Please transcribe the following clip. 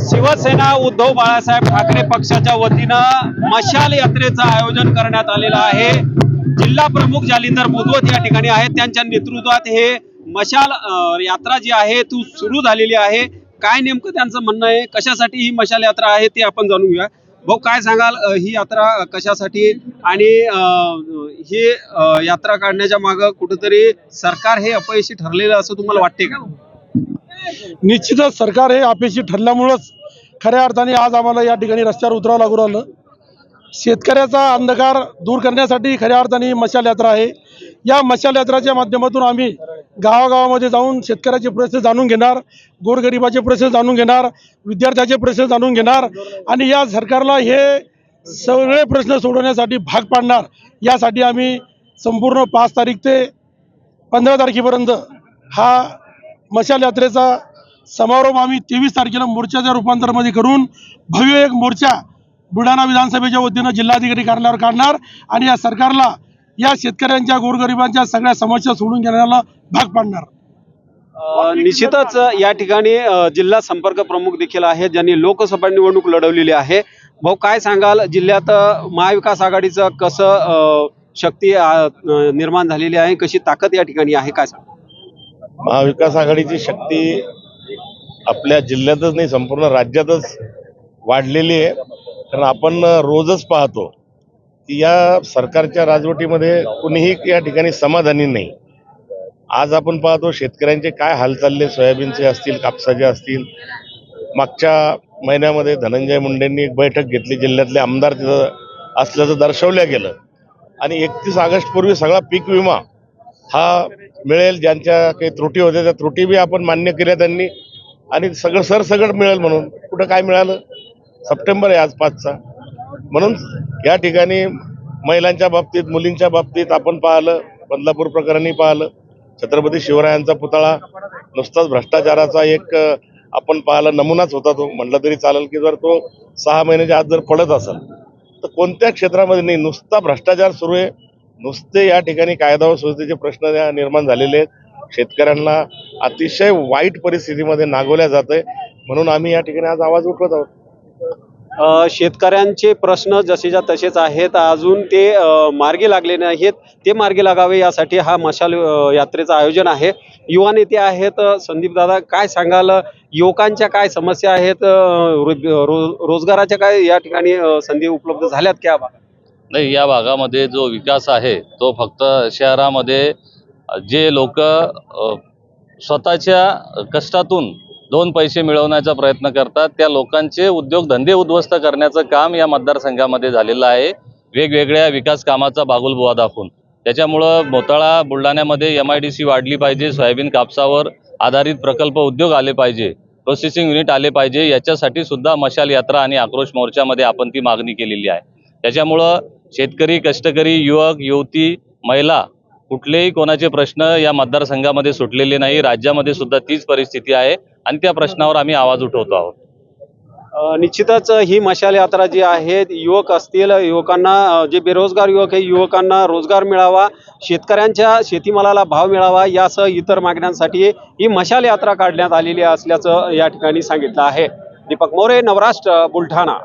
शिवसेना उद्धव बाळासाहेब ठाकरे पक्षाच्या वतीनं मशाल यात्रेचं आयोजन करण्यात आलेलं आहे. जिल्हा प्रमुख जालिंदर मुदवत या ठिकाणी आहेत. त्यांच्या नेतृत्वात हे मशाल यात्रा जी आहे ती सुरू झालेली आहे. काय नेमकं त्यांचं म्हणणं आहे? कशासाठी ही मशाल यात्रा आहे ते आपण जाणून घेऊया. भाऊ काय सांगाल ही यात्रा कशासाठी? आणि अं, ही यात्रा काढण्याच्या मागं कुठेतरी सरकार हे अपयशी ठरलेलं असं तुम्हाला वाटते का? निश्चितच सरकार हे अपेक्षित ठरल्यामुळंच खऱ्या अर्थाने आज आम्हाला या ठिकाणी रस्त्यावर उतरावं लागू राहिलं. शेतकऱ्याचा अंधकार दूर करण्यासाठी खऱ्या अर्थाने मशाल यात्रा आहे. या मशाल यात्राच्या माध्यमातून आम्ही गावागावामध्ये जाऊन शेतकऱ्याचे प्रश्न जाणून घेणार गोरगरिबाचे प्रश्न जाणून घेणार विद्यार्थ्याचे प्रश्न जाणून घेणार आणि या सरकारला हे सगळे प्रश्न सोडवण्यासाठी भाग पाडणार यासाठी आम्ही संपूर्ण पाच तारीख ते पंधरा तारखेपर्यंत हा मशाल यात्रेचा समारोप आम्ही तेवीस तारखेला मोर्चाच्या रूपांतरामध्ये करून भव्य एक मोर्चा बुलढाणा विधानसभेच्या वतीनं जिल्हाधिकारी कार्यालयावर काढणार आणि या सरकारला या शेतकऱ्यांच्या गोरगरिबांच्या सगळ्या समस्या सोडून घेण्याला भाग पाडणार. निश्चितच या ठिकाणी जिल्हा संपर्क प्रमुख देखील आहेत ज्यांनी लोकसभा निवडणूक लढवलेली आहे. भाऊ काय सांगाल? जिल्ह्यात महाविकास आघाडीचं कसं अ, शक्ती निर्माण झालेली आहे? कशी ताकद या ठिकाणी आहे? काय सांगा महाविकास आघाडीची शक्ती आपल्या जिल्ह्यातच नाही संपूर्ण राज्यातच वाढलेली आहे. कारण आपण रोजच पाहतो की या सरकारच्या राजवटीमध्ये कुणीही या ठिकाणी समाधानी नाही. आज आपण पाहतो शेतकऱ्यांचे काय हाल चालले सोयाबीनचे असतील कापसाचे असतील. मागच्या महिन्यामध्ये धनंजय मुंडेंनी एक बैठक घेतली जिल्ह्यातले आमदार तिथं असल्याचं दर्शवलं गेलं. आणि एकतीस ऑगस्टपूर्वी सगळा पीक विमा हा मिळेल ज्यांच्या काही त्रुटी होत्या त्या त्रुटी बी आपण मान्य केल्या त्यांनी. आणि सगळं सरसगट मिळेल म्हणून. कुठं काय मिळालं? सप्टेंबर आहे आज पाचचा. म्हणून या ठिकाणी महिलांच्या बाबतीत मुलींच्या बाबतीत आपण पाहिलं बदलापूर प्रकरणी पाहिलं छत्रपती शिवरायांचा पुतळा नुसताच भ्रष्टाचाराचा एक आपण पाहिला नमुनाच होता तो. म्हटलं तरी चालेल की जर तो सहा महिन्याच्या आत जर पडत असेल तर कोणत्या क्षेत्रामध्ये नाही? नुसता भ्रष्टाचार सुरू आहे. नुसते या ठिकाणी कायदा व सुव्यवस्थेचे प्रश्न निर्माण झालेले आहेत. शेतकऱ्यांना अतिशय वाईट परिस्थितीमध्ये नागवल्या जात आहे म्हणून आम्ही या ठिकाणी आज आवाज उठवत आहोत. शेतकऱ्यांचे प्रश्न जसेच्या तसेच आहेत. अजून ते मार्गी लागले नाहीत. ते मार्गी लागावे यासाठी हा मशाल यात्रेचं आयोजन आहे. युवा नेते आहेत. संदीप दादा काय सांगाल? युवकांच्या काय समस्या आहेत? रो- रो- रोजगाराच्या काय या ठिकाणी संधी उपलब्ध झाल्यात क्या नाही या भागामध्ये जो विकास आहे तो फक्त शहरामध्ये जे लोक स्वतःच्या कष्टातून दोन पैसे मिळवण्याचा प्रयत्न करतात त्या लोकांचे उद्योगधंदे उद्ध्वस्त करण्याचं काम या मतदारसंघामध्ये झालेलं आहे. वेगवेगळ्या विकास कामाचा बागुलबुवा दाखवून. त्याच्यामुळं मोताळा बुलढाण्यामध्ये एम आय डी सी वाढली पाहिजे सोयाबीन कापसावर आधारित प्रकल्प उद्योग आले पाहिजे प्रोसेसिंग युनिट आले पाहिजे याच्यासाठी सुद्धा मशाल यात्रा आणि आक्रोश मोर्चामध्ये आपण ती मागणी केलेली आहे. त्याच्यामुळं शेतकरी कष्टकरी युवक युवती महिला कुठलेही कोणाचे प्रश्न या मतदारसंघामध्ये सुटलेले नाही. राज्यामध्ये सुद्धा तीच परिस्थिती आहे आणि त्या प्रश्नावर आम्ही आवाज उठवतो आहोत. निश्चितच ही मशाल यात्रा जी आहे युवक असतील युवकांना जे बेरोजगार युवक आहे युवकांना रोजगार मिळावा शेतकऱ्यांच्या शेतीमालाला भाव मिळावा यासह इतर मागण्यांसाठी ही मशाल यात्रा काढण्यात आलेली असल्याचं या ठिकाणी सांगितलं आहे. दीपक मोरे नवराष्ट्र बुलढाणा.